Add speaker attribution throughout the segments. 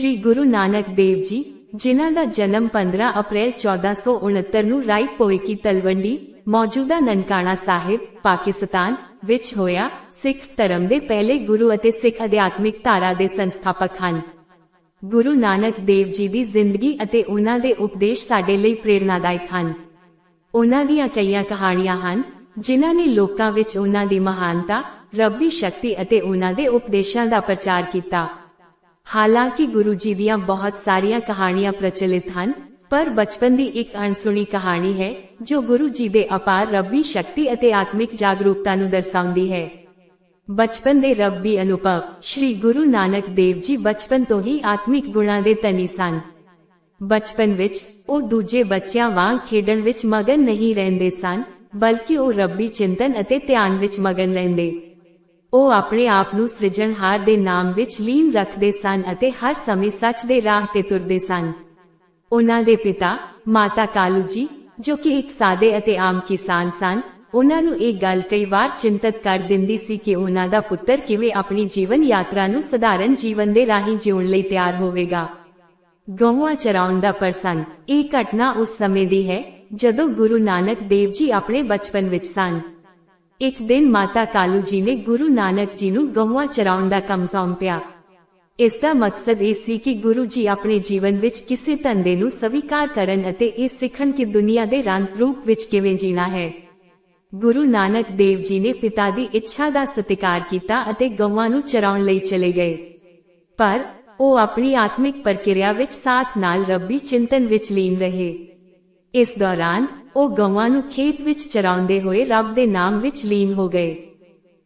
Speaker 1: ਸ਼੍ਰੀ ਗੁਰੂ ਨਾਨਕ ਦੇਵ ਜੀ, ਜਿਨ੍ਹਾਂ ਦਾ ਜਨਮ 15 ਅਪ੍ਰੈਲ 1469 ਨੂੰ ਰਾਇਪੋਏ ਕੀ ਤਲਵੰਡੀ, ਮੌਜੂਦਾ ਨਨਕਾਣਾ ਸਾਹਿਬ, ਪਾਕਿਸਤਾਨ ਵਿੱਚ ਹੋਇਆ, ਸਿੱਖ ਧਰਮ ਦੇ ਪਹਿਲੇ ਗੁਰੂ ਅਤੇ ਸਿੱਖ ਅਧਿਆਤਮਿਕ ਧਾਰਾ ਦੇ ਸੰਸਥਾਪਕ ਹਨ। ਗੁਰੂ ਨਾਨਕ ਦੇਵ ਜੀ ਦੀ ਜ਼ਿੰਦਗੀ ਅਤੇ ਉਹਨਾਂ ਦੇ ਉਪਦੇਸ਼ ਸਾਡੇ ਲਈ ਪ੍ਰੇਰਨਾਦਾਇਕ ਹਨ। ਉਹਨਾਂ ਦੀਆਂ ਕਈਆਂ ਕਹਾਣੀਆਂ ਹਨ, ਜਿਨ੍ਹਾਂ ਨੇ ਲੋਕਾਂ ਵਿੱਚ ਉਹਨਾਂ ਦੀ ਮਹਾਨਤਾ, ਰੱਬੀ ਸ਼ਕਤੀ ਅਤੇ ਉਹਨਾਂ ਦੇ ਉਪਦੇਸ਼ਾਂ ਦਾ ਪ੍ਰਚਾਰ ਕੀਤਾ। ਹਾਲਾਂਕਿ ਗੁਰੂ ਜੀ ਦੀਆਂ ਬਹੁਤ ਸਾਰੀਆਂ ਕਹਾਣੀਆਂ ਪ੍ਰਚਲਿਤ ਹਨ, ਪਰ ਬਚਪਨ ਦੀ ਇੱਕ ਅਣਸੁਣੀ ਕਹਾਣੀ ਹੈ, ਜੋ ਗੁਰੂ ਜੀ ਦੇ ਅਪਾਰ ਰੱਬੀ ਸ਼ਕਤੀ ਅਤੇ ਆਤਮਿਕ ਜਾਗਰੂਕਤਾ ਨੂੰ ਦਰਸਾਉਂਦੀ ਹੈ। ਬਚਪਨ ਦੇ ਰੱਬੀ ਅਨੁਭਵ, ਸ਼੍ਰੀ ਗੁਰੂ ਨਾਨਕ ਦੇਵ ਜੀ ਬਚਪਨ ਤੋਂ ਹੀ ਆਤਮਿਕ ਗੁਣਾਂ ਦੇ ਧਨੀ ਸਨ। ਬਚਪਨ ਵਿੱਚ, ਉਹ ਦੂਜੇ ਬੱਚਿਆਂ ਵਾਂਗ ਖੇਡਣ ਵਿੱਚ ਮਗਨ ਨਹੀਂ ਰਹਿੰਦੇ ਸਨ, ਬਲਕਿ ਉਹ ਰੱਬੀ ਚਿੰਤਨ ਅਤੇ ਧਿਆਨ ਵਿੱਚ ਮਗਨ ਰਹਿੰਦੇ। ਉਹ ਆਪਣੇ ਆਪ ਨੂੰ ਸਿਰਜਣਹਾਰ ਦੇ ਨਾਮ ਵਿੱਚ ਲੀਨ ਰੱਖਦੇ ਸਨ ਅਤੇ ਹਰ ਸਮੇਂ ਸੱਚ ਦੇ ਰਾਹ ਤੇ ਤੁਰਦੇ ਸਨ। ਉਹਨਾਂ ਦੇ ਪਿਤਾ, ਮਾਤਾ ਕਾਲੂ ਜੀ, ਜੋ ਕਿ ਇੱਕ ਸਾਦੇ ਅਤੇ ਆਮ ਕਿਸਾਨ ਸਨ, ਉਹਨਾਂ ਨੂੰ ਇਹ ਗੱਲ ਕਈ ਵਾਰ ਚਿੰਤਤ ਕਰ ਦਿੰਦੀ ਸੀ ਕਿ ਉਹਨਾਂ ਦਾ ਪੁੱਤਰ ਕਿਵੇਂ ਆਪਣੀ ਜੀਵਨ ਯਾਤਰਾ ਨੂੰ ਸਧਾਰਨ ਜੀਵਨ ਦੇ ਰਾਹੀਂ ਜਿਉਣ ਲਈ ਤਿਆਰ ਹੋਵੇਗਾ। ਗਊਆਂ ਚਰਾਉਣ ਦਾ ਪ੍ਰਸੰਗ ਇਹ ਘਟਨਾ ਉਸ ਸਮੇਂ ਦੀ ਹੈ, ਜਦੋਂ ਗੁਰੂ ਨਾਨਕ ਦੇਵ ਜੀ ਆਪਣੇ ਬਚਪਨ ਵਿੱਚ ਸਨ। ਇੱਕ ਦਿਨ ਮਾਤਾ ਕਾਲੂ ਜੀ ਨੇ ਗੁਰੂ ਨਾਨਕ ਜੀ ਨੂੰ ਗਊਆਂ ਚਰਾਉਣ ਦਾ ਕੰਮ ਸੌਂਪਿਆ। ਇਸ ਦਾ ਮਕਸਦ ਇਹ ਸੀ ਕਿ ਗੁਰੂ ਜੀ ਆਪਣੇ ਜੀਵਨ ਵਿੱਚ ਕਿਸੇ ਧੰਦੇ ਨੂੰ ਸਵੀਕਾਰ ਕਰਨ ਅਤੇ ਇਹ ਸਿੱਖਣ ਕਿ ਦੁਨੀਆ ਦੇ ਰੰਗ ਰੂਪ ਵਿੱਚ ਕਿਵੇਂ ਜੀਣਾ ਹੈ। ਗੁਰੂ ਨਾਨਕ ਦੇਵ ਜੀ ਨੇ ਪਿਤਾ ਦੀ ਇੱਛਾ ਦਾ ਸਤਿਕਾਰ ਕੀਤਾ ਅਤੇ ਗਊਆਂ ਨੂੰ ਚਰਾਉਣ ਲਈ ਚਲੇ ਗਏ। ਪਰ ਉਹ ਆਪਣੀ ਆਤਮਿਕ ਪ੍ਰਕਿਰਿਆ ਵਿੱਚ ਸਾਥ ਨਾਲ ਰੱਬੀ ਚਿੰਤਨ ਵਿੱਚ ਲੀਨ ਰਹੇ। ਇਸ ਦੌਰਾਨ ਉਹ ਗਊਆਂ ਨੂੰ ਖੇਤ ਵਿੱਚ ਚਰਾਉਂਦੇ ਹੋਏ ਰੱਬ ਦੇ ਨਾਮ ਵਿੱਚ ਲੀਨ ਹੋ ਗਏ।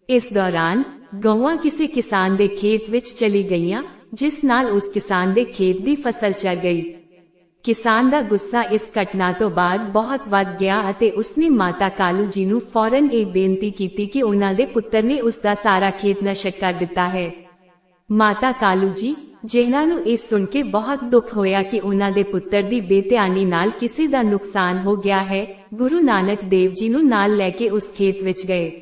Speaker 1: ਇਸ ਦੌਰਾਨ ਗਊਆਂ ਕਿਸੇ ਕਿਸਾਨ ਦੇ ਖੇਤ ਵਿੱਚ ਚਲੀ ਗਈਆਂ, ਜਿਸ ਨਾਲ ਉਸ ਕਿਸਾਨ ਦੇ ਖੇਤ ਦੀ ਫਸਲ ਚਰ ਗਈ। ਕਿਸਾਨ ਦਾ ਗੁੱਸਾ ਇਸ ਘਟਨਾ ਤੋਂ ਬਾਅਦ ਬਹੁਤ ਵੱਧ ਗਿਆ ਅਤੇ ਉਸਨੇ ਮਾਤਾ ਕਾਲੂ ਜੀ ਨੂੰ ਫੌਰਨ ਇਹ ਬੇਨਤੀ ਕੀਤੀ ਕਿ ਉਹਨਾਂ ਦੇ ਪੁੱਤਰ ਨੇ ਉਸ ਦਾ ਸਾਰਾ ਖੇਤ ਨਸ਼ਟ ਕਰ ਦਿੱਤਾ ਹੈ। ਮਾਤਾ ਕਾਲੂ ਜੀ ਜਿਨ੍ਹਾਂ ਨੂੰ ਇਹ ਸੁਣ ਕੇ ਬਹੁਤ ਦੁੱਖ ਹੋਇਆ ਕਿ ਉਹਨਾਂ ਦੇ ਪੁੱਤਰ ਦੀ ਬੇਧਿਆਨੀ ਨਾਲ ਕਿਸੇ ਦਾ ਨੁਕਸਾਨ ਹੋ ਗਿਆ ਹੈ, ਗੁਰੂ ਨਾਨਕ ਦੇਵ ਜੀ ਨੂੰ ਨਾਲ ਲੈ ਕੇ ਉਸ ਖੇਤ ਵਿੱਚ ਗਏ।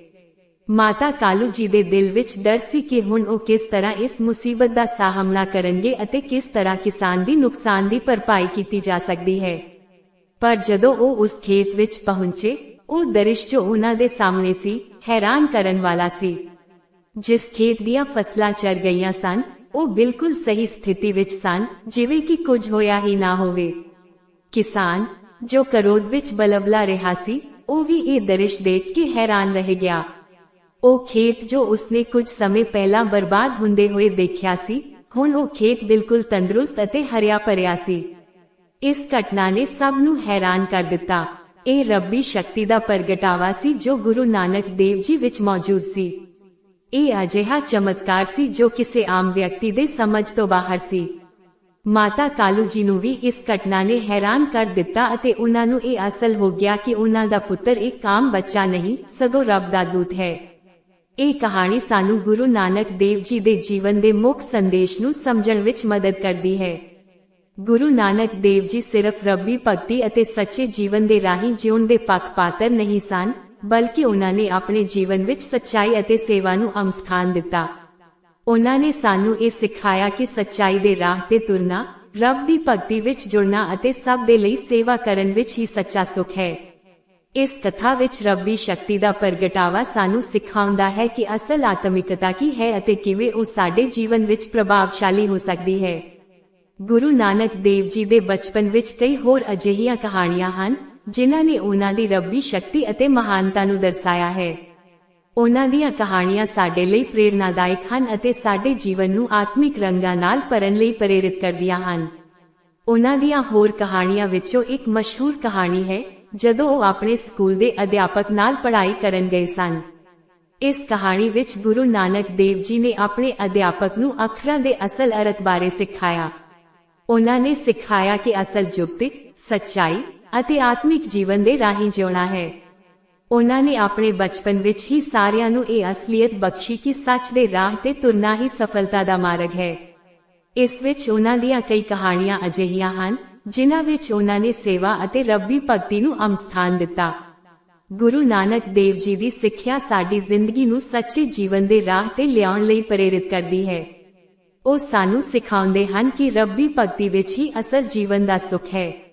Speaker 1: ਮਾਤਾ ਕਾਲੂ ਜੀ ਦੇ ਦਿਲ ਵਿੱਚ ਡਰ ਸੀ ਕਿ ਹੁਣ ਉਹ ਕਿਸ ਤਰ੍ਹਾਂ ਇਸ ਮੁਸੀਬਤ ਦਾ ਸਾਹਮਣਾ ਕਰਨਗੇ ਅਤੇ ਕਿਸ ਤਰ੍ਹਾਂ ਕਿਸਾਨ ਦੀ ਨੁਕਸਾਨ ਦੀ ਭਰਪਾਈ ਕੀਤੀ ਜਾ ਸਕਦੀ ਹੈ। ਪਰ ਜਦੋਂ ਉਹ ਉਸ ਖੇਤ ਵਿੱਚ ਪਹੁੰਚੇ, ਉਹ ਦਰਿਸ਼ ਜੋ ਉਹਨਾਂ ਦੇ ਸਾਹਮਣੇ ਸੀ, ਹੈਰਾਨ ਕਰਨ ਵਾਲਾ ਸੀ। ਜਿਸ ਖੇਤ ਦੀਆਂ ਫਸਲਾਂ ਚਰ ਗਈਆਂ ਸਨ ਉਹ ਬਿਲਕੁਲ ਸਹੀ ਸਥਿਤੀ ਵਿੱਚ ਸਨ, ਜਿਵੇਂ ਕਿ ਕੁਝ ਹੋਇਆ ਹੀ ਨਾ ਹੋਵੇ। ਕਿਸਾਨ, ਜੋ ਕਰੋਧ ਵਿੱਚ ਬਲਬਲਾ ਰਿਹਾ ਸੀ, ਉਹ ਵੀ ਇਹ ਦਰਿਸ਼ ਦੇਖ ਕੇ ਹੈਰਾਨ ਰਹਿ ਗਿਆ। ਉਹ ਖੇਤ ਜੋ ਉਸਨੇ ਕੁਝ ਸਮੇਂ ਪਹਿਲਾਂ ਬਰਬਾਦ ਹੁੰਦੇ ਹੋਏ ਦੇਖਿਆ ਸੀ, ਹੁਣ ਉਹ ਖੇਤ ਬਿਲਕੁਲ ਤੰਦਰੁਸਤ ਅਤੇ ਹਰਿਆ ਭਰਿਆ ਸੀ। ਇਸ ਘਟਨਾ ਨੇ ਸਭ ਨੂੰ ਹੈਰਾਨ ਕਰ ਦਿੱਤਾ। ਇਹ ਰੱਬੀ ਸ਼ਕਤੀ ਦਾ ਪ੍ਰਗਟਾਵਾ ਸੀ ਜੋ ਗੁਰੂ ਨਾਨਕ ਦੇਵ ਜੀ ਵਿੱਚ ਮੌਜੂਦ ਸੀ। ਇਹ ਅਜਿਹਾ ਚਮਤਕਾਰ ਸੀ ਜੋ ਕਿਸੇ ਆਮ ਵਿਅਕਤੀ ਦੇ ਸਮਝ ਤੋਂ ਬਾਹਰ ਸੀ। ਮਾਤਾ ਕਾਲੂ ਜੀ ਨੂੰ ਵੀ ਇਸ ਘਟਨਾ ਨੇ ਹੈਰਾਨ ਕਰ ਦਿੱਤਾ ਅਤੇ ਉਹਨਾਂ ਨੂੰ ਇਹ ਅਸਲ ਹੋ ਗਿਆ ਕਿ ਉਹਨਾਂ ਦਾ ਪੁੱਤਰ ਇੱਕ ਆਮ ਬੱਚਾ ਨਹੀਂ, ਸਗੋਂ ਰੱਬ ਦਾ ਦੂਤ ਹੈ। ਇਹ ਕਹਾਣੀ ਸਾਨੂੰ ਗੁਰੂ ਨਾਨਕ ਦੇਵ ਜੀ ਦੇ ਜੀਵਨ ਦੇ ਮੁੱਖ ਸੰਦੇਸ਼ ਨੂੰ ਸਮਝਣ ਵਿੱਚ ਮਦਦ ਕਰਦੀ ਹੈ। ਗੁਰੂ ਨਾਨਕ ਦੇਵ ਜੀ ਸਿਰਫ ਰੱਬੀ ਭਗਤੀ ਅਤੇ ਸੱਚੇ ਜੀਵਨ ਦੇ ਰਾਹੀਂ ਜਿਉਣ ਦੇ ਪੱਖਪਾਤਰ ਨਹੀਂ ਸਨ ਬਲਕਿ ਉਹਨਾਂ ਨੇ ਆਪਣੇ ਜੀਵਨ ਵਿੱਚ ਸੱਚਾਈ ਅਤੇ ਸੇਵਾ ਨੂੰ ਅਮ ਸਥਾਨ ਦਿੱਤਾ। ਉਹਨਾਂ ਨੇ ਸਾਨੂੰ ਇਹ ਸਿਖਾਇਆ ਕਿ ਸੱਚਾਈ ਦੇ ਰਾਹ ਤੇ ਤੁਰਨਾ, ਰੱਬ ਦੀ ਭਗਤੀ ਵਿੱਚ ਜੁੜਨਾ ਅਤੇ ਸਭ ਦੇ ਲਈ ਸੇਵਾ ਕਰਨ ਵਿੱਚ ਹੀ ਸੱਚਾ ਸੁਖ ਹੈ। ਇਸ ਕਥਾ ਵਿੱਚ ਰੱਬੀ ਸ਼ਕਤੀ ਦਾ ਪ੍ਰਗਟਾਵਾ ਸਾਨੂੰ ਸਿਖਾਉਂਦਾ ਹੈ ਕਿ ਅਸਲ ਆਤਮਿਕਤਾ ਕੀ ਹੈ ਅਤੇ ਕਿਵੇਂ ਉਹ ਸਾਡੇ ਜੀਵਨ ਵਿੱਚ ਪ੍ਰਭਾਵਸ਼ਾਲੀ ਹੋ ਸਕਦੀ ਹੈ। ਗੁਰੂ ਨਾਨਕ ਦੇਵ ਜੀ ਦੇ ਬਚਪਨ ਵਿੱਚ ਕਈ ਹੋਰ ਅਜਿਹੀਆਂ ਕਹਾਣੀਆਂ ਹਨ। ਜਿਨ੍ਹਾਂ ਨੇ ਉਹਨਾਂ ਦੀ ਰੱਬੀ ਸ਼ਕਤੀ ਅਤੇ ਮਹਾਨਤਾ ਨੂੰ ਦਰਸਾਇਆ ਹੈ। ਉਹਨਾਂ ਦੀਆਂ ਕਹਾਣੀਆਂ ਸਾਡੇ ਲਈ ਪ੍ਰੇਰਨਾਦਾਇਕ ਹਨ ਅਤੇ ਸਾਡੇ ਜੀਵਨ ਨੂੰ ਆਤਮਿਕ ਰੰਗਾਂ ਨਾਲ ਭਰਨ ਲਈ ਪ੍ਰੇਰਿਤ ਕਰਦੀਆਂ ਹਨ। ਉਹਨਾਂ ਦੀਆਂ ਹੋਰ ਕਹਾਣੀਆਂ ਵਿੱਚੋਂ ਇੱਕ ਮਸ਼ਹੂਰ ਕਹਾਣੀ ਹੈ, ਜਦੋਂ ਉਹ ਆਪਣੇ ਸਕੂਲ ਦੇ ਅਧਿਆਪਕ ਨਾਲ ਪੜ੍ਹਾਈ ਕਰਨ ਗਏ ਸਨ। ਇਸ ਕਹਾਣੀ ਵਿੱਚ ਗੁਰੂ ਨਾਨਕ ਦੇਵ ਜੀ ਨੇ ਆਪਣੇ ਅਧਿਆਪਕ ਨੂੰ ਅੱਖਰਾਂ ਦੇ ਅਸਲ ਅਰਥ ਬਾਰੇ ਸਿਖਾਇਆ। ਉਹਨਾਂ ਨੇ ਸਿਖਾਇਆ ਕਿ ਅਸਲ ਜੁਗਤੀ ਸੱਚਾਈ ਅਤੇ ਆਤਮਿਕ ਜੀਵਨ ਦੇ ਰਾਹੀਂ ਜਿਉਣਾ ਹੈ। ਉਹਨਾਂ ਨੇ ਆਪਣੇ ਬਚਪਨ ਵਿੱਚ ਹੀ ਸਾਰਿਆਂ ਨੂੰ ਇਹ ਅਸਲੀਅਤ ਬਖਸ਼ੀ ਕਿ ਸੱਚ ਦੇ ਰਾਹ ਤੇ ਤੁਰਨਾ ਹੀ ਸਫਲਤਾ ਦਾ ਮਾਰਗ ਹੈ। ਇਸ ਵਿੱਚ ਉਹਨਾਂ ਦੀਆਂ ਕਈ ਕਹਾਣੀਆਂ ਅਜਿਹੀਆਂ ਹਨ, ਜਿਨ੍ਹਾਂ ਵਿੱਚ ਉਹਨਾਂ ਨੇ ਸੇਵਾ ਅਤੇ ਰੱਬੀ ਭਗਤੀ ਨੂੰ ਅਮ ਸਥਾਨ ਦਿੱਤਾ। ਗੁਰੂ ਨਾਨਕ ਦੇਵ ਜੀ ਦੀ ਸਿੱਖਿਆ ਸਾਡੀ ਜ਼ਿੰਦਗੀ ਨੂੰ ਸੱਚੇ ਜੀਵਨ ਦੇ ਰਾਹ ਤੇ ਲਿਆਉਣ ਲਈ ਪ੍ਰੇਰਿਤ ਕਰਦੀ ਹੈ। ਉਹ ਸਾਨੂੰ ਸਿਖਾਉਂਦੇ ਹਨ ਕਿ ਰੱਬੀ ਭਗਤੀ ਵਿੱਚ ਹੀ ਅਸਲ ਜੀਵਨ ਦਾ ਸੁੱਖ ਹੈ।